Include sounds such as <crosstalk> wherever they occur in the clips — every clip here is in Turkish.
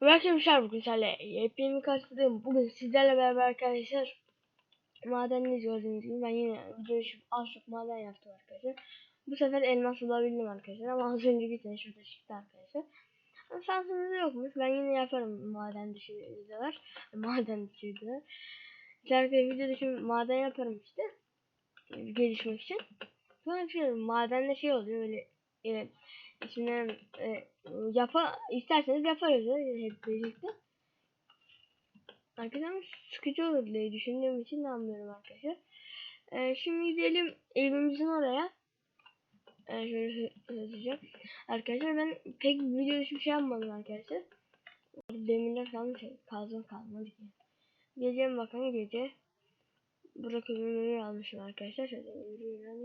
Arkadaşlar bugün sizlerle yepyeni karşıdayım. Bugün sizlerle beraber arkadaşlar madenini gördüğünüz gibi ben yine video düşüp az çok maden yaptım arkadaşlar. Bu sefer elmas bulabildim arkadaşlar ama az önce bir tane şurada çıktı arkadaşlar. Ama şansımız yokmuş. Ben yine yaparım maden dışı. <laughs> Maden dışı videolar. Arkadaşlar video dışı maden yaparım işte. Gelişmek için. Sonra şey madende şey oluyor böyle evet Şimdi e, yapa isterseniz yaparız ya hep birlikte. Arkadaşlar sıkıcı olur diye düşündüğüm için de anlıyorum arkadaşlar. E, şimdi gidelim evimizin oraya. E, şöyle hızlıca. Arkadaşlar ben pek video dışı bir şey yapmadım arkadaşlar. Demirler kalmış. Kazma kalmadı ki. Gece bakalım gece. Burak ömürleri almışım arkadaşlar. Şöyle yürüyorum.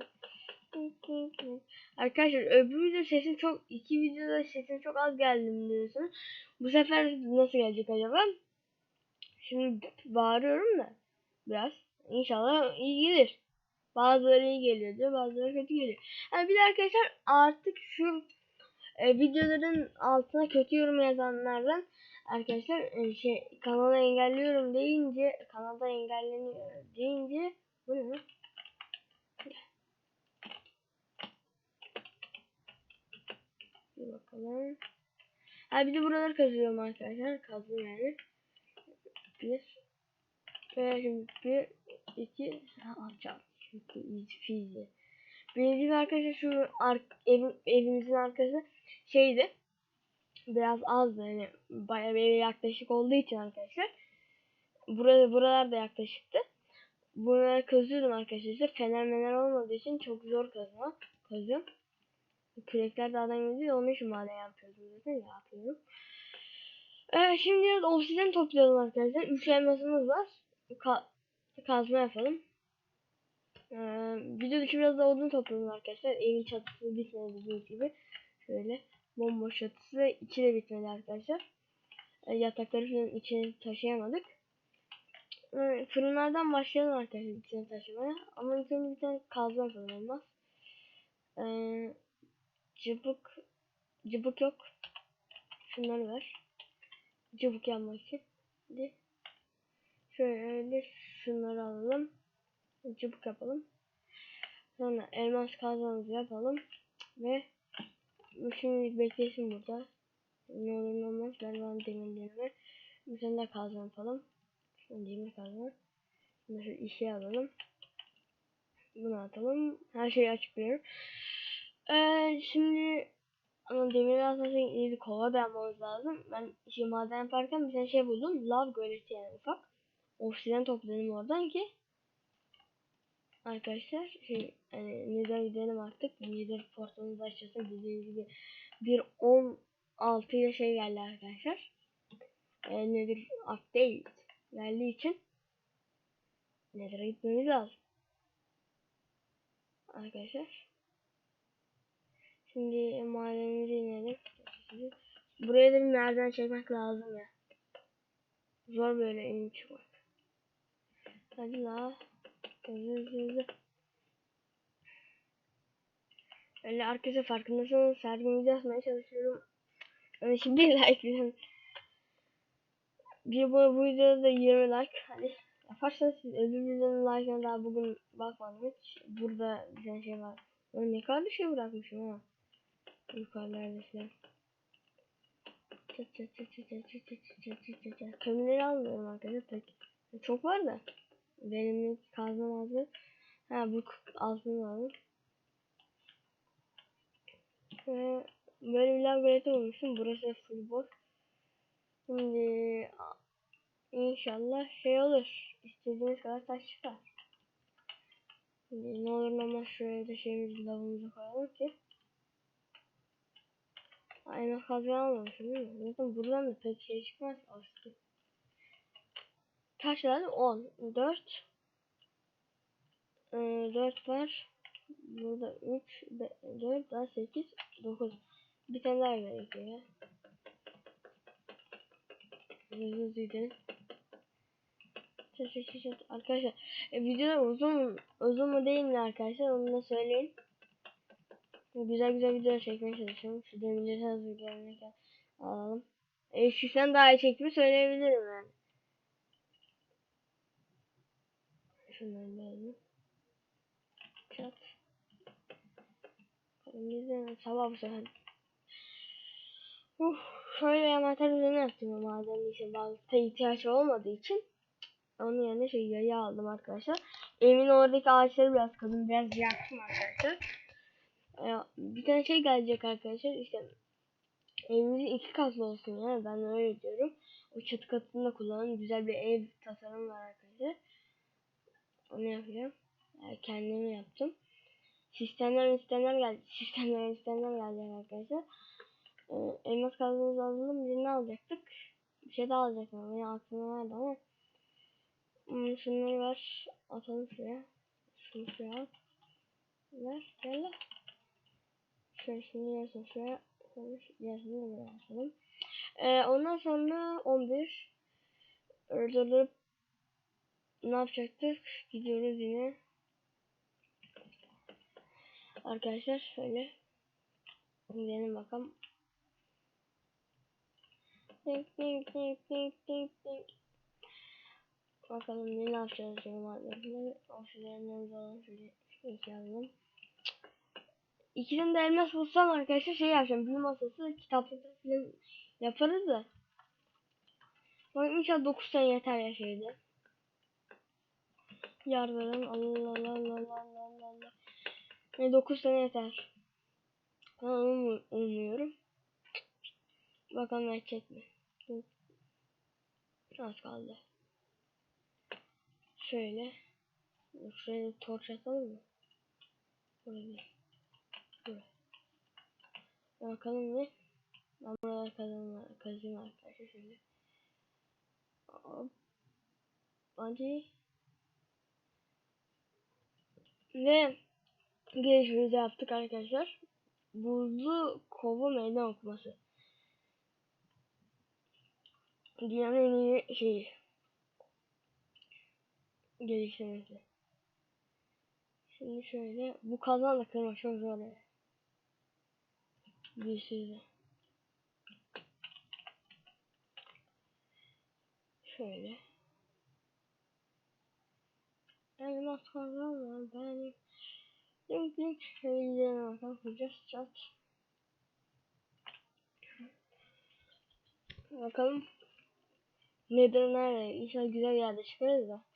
Arkadaşlar öbür video sesim çok iki videoda sesim çok az geldi diyorsun. Bu sefer nasıl gelecek acaba? Şimdi bağırıyorum da biraz. İnşallah iyi gelir. Bazıları iyi geliyor diyor, bazıları kötü geliyor. Yani bir de arkadaşlar artık şu e, videoların altına kötü yorum yazanlardan arkadaşlar e, şey kanala engelliyorum deyince kanalda engelleniyor deyince bu? Bir bakalım. Ha bir de buraları kazıyorum arkadaşlar. Kazdım yani. Bir. Ve şimdi bir, iki, ha, alacağım. Çünkü easy. Birinci arkadaşlar şu ar ev, evimizin arkası şeydi. Biraz azdı yani bayağı bir yaklaşık olduğu için arkadaşlar. Burada buralar da yaklaşıktı. Buraları kazıyordum arkadaşlar. İşte fener olmadığı için çok zor kazma. Kazıyorum. Kürekler dağdan gidiyor. Onun için maden yapıyordum zaten. Yapıyorum. Ee, şimdi biraz obsidian toplayalım arkadaşlar. Üç elmasımız var. Ka kazma yapalım. Ee, video dışı biraz da odun toplayalım arkadaşlar. Evin çatısı bitmedi dediğiniz gibi. Şöyle bomboş çatısı. içi de bitmedi arkadaşlar. Ee, yatakları falan içine taşıyamadık. Ee, fırınlardan başlayalım arkadaşlar içine taşımaya. Ama ilk önce bir tane kazma yapalım olmaz. Ee, Cıbık cıbık yok. Şunları ver. Cıbık yapmak için. Şöyle şunları alalım. Cıbık yapalım. Sonra elmas kazmamızı yapalım. Ve şimdi beklesin burada. Ne olur ne olmaz. Ben bana demirlerimi daha kazma yapalım. Şimdi demir kazma. Şimdi şu işe alalım. Bunu atalım. Her şeyi açıklıyorum. Ee, şimdi ama demir asası iyi kova dayanmamız lazım. Ben şey maden yaparken bir tane şey buldum. Lav göleti yani ufak. Obsidian topladım oradan ki arkadaşlar şey hani neden gidelim artık. Nether portalımızı açacağız. Dediğim gibi bir 16 ile şey geldi arkadaşlar. Ee, Nether update geldiği için Nether'a gitmemiz lazım. Arkadaşlar. Şimdi madenimize inelim. Buraya da bir merdiven çekmek lazım ya. Zor böyle inip çıkmak. Hadi la. Hızlı hızlı. Öyle arkadaşlar farkındaysanız sergimi yazmaya çalışıyorum. Yani şimdi <laughs> like verin. Bir bu, bu videoda da 20 like. Hadi yaparsanız siz öbür videonun like'ına daha bugün bakmadım hiç. Burada tane şey var. Ben ne kadar şey bırakmışım ha. Yukarılarda falan. Kömürleri almıyorum arkadaşlar pek. Çok var da. Benim kazmam hazır. Ha bu altın aldım. Ve böyle lav galeti bulmuşum. Burası full boş. Şimdi inşallah şey olur. İstediğiniz kadar taş çıkar. Şimdi ne olur ne olmaz şuraya şeyimizi lavımızı koyalım ki. Aynen kazma almamışım değil mi? Zaten buradan da pek şey çıkmaz aslında. Kaç tane? 10. 4. Ee, 4 var. Burada 3, 4 daha 8, 9. Bir tane daha gerekiyor ya. Hızlı hızlı gidelim. Arkadaşlar e, videolar uzun uzun mu değil mi arkadaşlar onu da söyleyin. Güzel güzel video çekmeye çalışıyorum. Şu demirleri hazır gelene alalım. Eskiden daha iyi çektiğimi söyleyebilirim yani. Şunları beğendim. Çat. Biz de sabah bu sefer. Uf, şöyle envanter üzerine yaptım maden için bazı ihtiyaç olmadığı için. Onun yerine şey yayı aldım arkadaşlar. Evimin oradaki ağaçları biraz kazın biraz yaktım arkadaşlar. Ee, bir tane şey gelecek arkadaşlar işte evimizin iki katlı olsun yani ben öyle diyorum. O çatı katını da kullanın. Güzel bir ev tasarımı var arkadaşlar. Onu yapacağım. Yani kendimi yaptım. Sistemler sistemler geldi. <laughs> Sistemler sistemler geldi arkadaşlar. Ee, elmas kazmamız lazım. Bir ne alacaktık? Bir şey daha alacaktım ama ya aklımda vardı ama. Hmm, şunları ver. Atalım şuraya. Şunu şuraya al. Ver. Gel. Şöyle şunu yarısını şuraya. Yarısını buraya atalım. Ee, ondan sonra 11. Öldürüp ne yapacaktık? Gidiyoruz yine. Arkadaşlar şöyle. Gidelim bakalım. Dink dink dink dink dink dink. Bakalım ne yapacağız şimdi maddeleri. Oksijenlerimizi alalım. Şöyle iki alalım. İkisini de elmas bulsam arkadaşlar şey yapacağım. Büyü masası kitaplıkta falan yaparız da. Bak inşallah 9 tane yeter ya şeyde. Yardım Allah Allah Allah Allah Allah Allah. Ne 9 tane yeter. Ben onu umuyorum. Bakalım edecek mi? Az kaldı. Şöyle. Şuraya torç atalım mı? Buraya. Bakalım ne? Ben buraları kazanım, kazayım arkadaşlar. Hop. Hadi. Ve gelişimizi yaptık arkadaşlar. Buzlu kova meydan okuması. Dünyanın en iyi şeyi. Geliştirmesi. Şimdi şöyle bu kazanla kırmak çok zor yani. Bir sürü. Şöyle. Elmas kazan var benim. Link link gidelim bakalım. Kıracağız çat. Bakalım. Nedir nerede? İnşallah güzel yerde çıkarız da.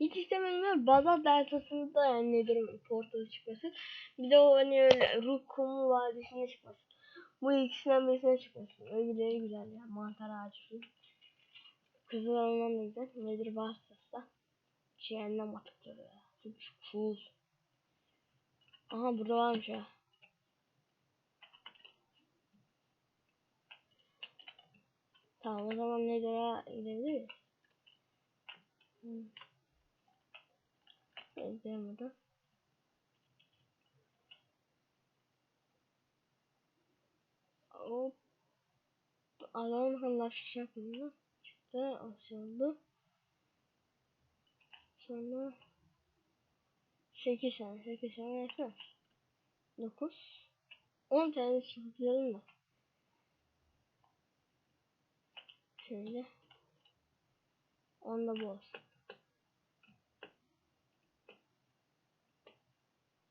Hiç istemiyorum Bazal deltasında yani nedir portalı çıkması. Bir de o hani öyle ruh kumu vadisine çıkması. Bu ikisinden birisine çıkmasın. Öbürleri güzel ya. Mantar ağacı. Kızıl almam da güzel. Nedir vasıtası Cehennem atıkları ya. Cool. Aha burada varmış ya. Tamam o zaman Nether'a gidebiliriz. Hmm. Burada. Hop. Bakalım şey yapmıyor. Çıktı. Açıldı. Sonra 8 tane. 8 tane yetmez. 9. 10 tane çıkıyorum da. Şöyle. Onda bu olsun.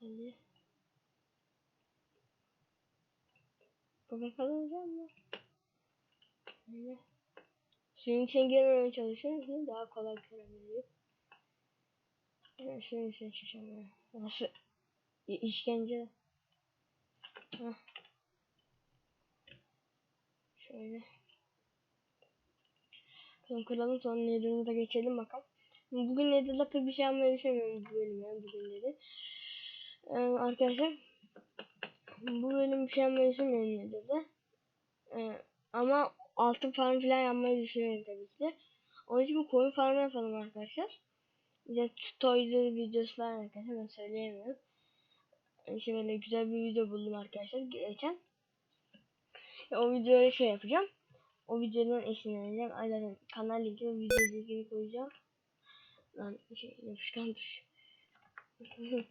Hadi. Bugün kalacağım mı? Şöyle. Suyun içine girmemeye çalışıyorum ki daha kolay görebilirim. Yani şöyle seçeceğim ya. Nasıl? İşkence. Heh. Şöyle. Bakalım kıralım sonra Nether'ımıza geçelim bakalım. Bugün Nether'da pek bir şey yapmayı düşünmüyorum bu bölüm yani bugünleri. Ee, arkadaşlar bu bölüm şey yapmayı düşünmüyorum Nether'da. Ee, ama altın farm falan yapmayı düşünüyorum tabii ki de. Onun için bir koyun farmı yapalım arkadaşlar. Bir de toylu videosu var arkadaşlar ben söyleyemiyorum. İşte böyle güzel bir video buldum arkadaşlar geçen. O videoyu şey yapacağım. O videodan esinleneceğim. Aynen kanal linki ve video linkini koyacağım. Lan şey yapışkan tuş. <laughs>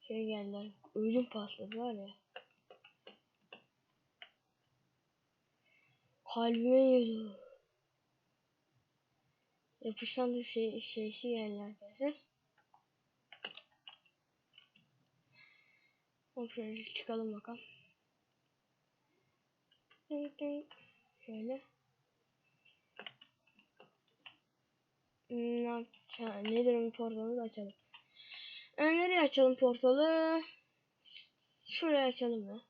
şey geldi. Ölüm patladı var ya. Yapışan bir şey, şeysi geldi arkadaşlar. Şöyle çıkalım bakalım. Şöyle. Nedir portalını da açalım. Ee, nereye açalım portalı? Şuraya açalım ya.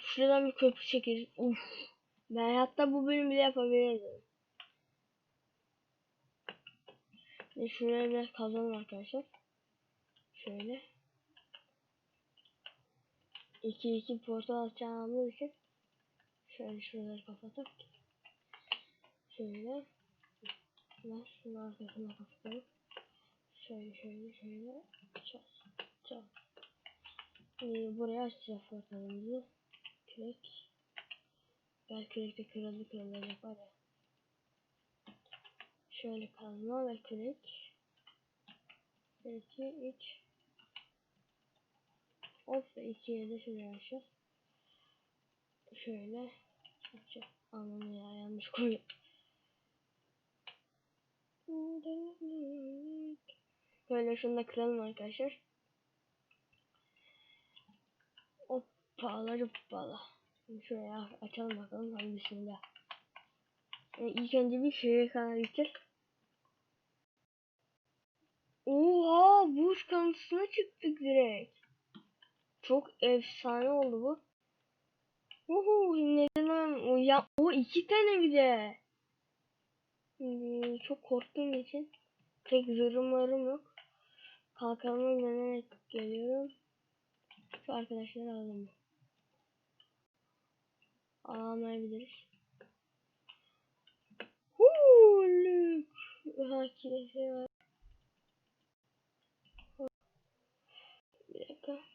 Şuradan bir köprü çekeriz. Uf. Ben hatta bu bölümü bile yapabilirim. Ve şuraya biraz kazalım arkadaşlar. Şöyle. 2 2 portal açacağımız için şöyle şuraları kapatıp şöyle Bunlar şunun arkasına kapatalım. Şöyle şöyle şöyle çat çat. Ee, buraya açacağız portalımızı. Kürek. Belki kürekte kırıldı kırılacak var ya. Şöyle kazma ve kürek. 2 3 Of ikiye de şuraya açacağız. Şöyle açacağız. Anam ya yanlış koydum. Böyle şunu da kıralım arkadaşlar. Hoppala hoppala. Şimdi şuraya açalım bakalım. Hadi bismillah. Yani ilk önce bir şeye kadar gideceğiz. Oha buz kanatına çıktık direkt. Çok efsane oldu bu. Uhu neden o ya o iki tane bir de. Hmm, çok korktuğum için tek zırhım yok. Kalkanıma güvenerek geliyorum. Şu arkadaşları alalım alamayabiliriz. Hulük. Hakikaten var. Bir dakika.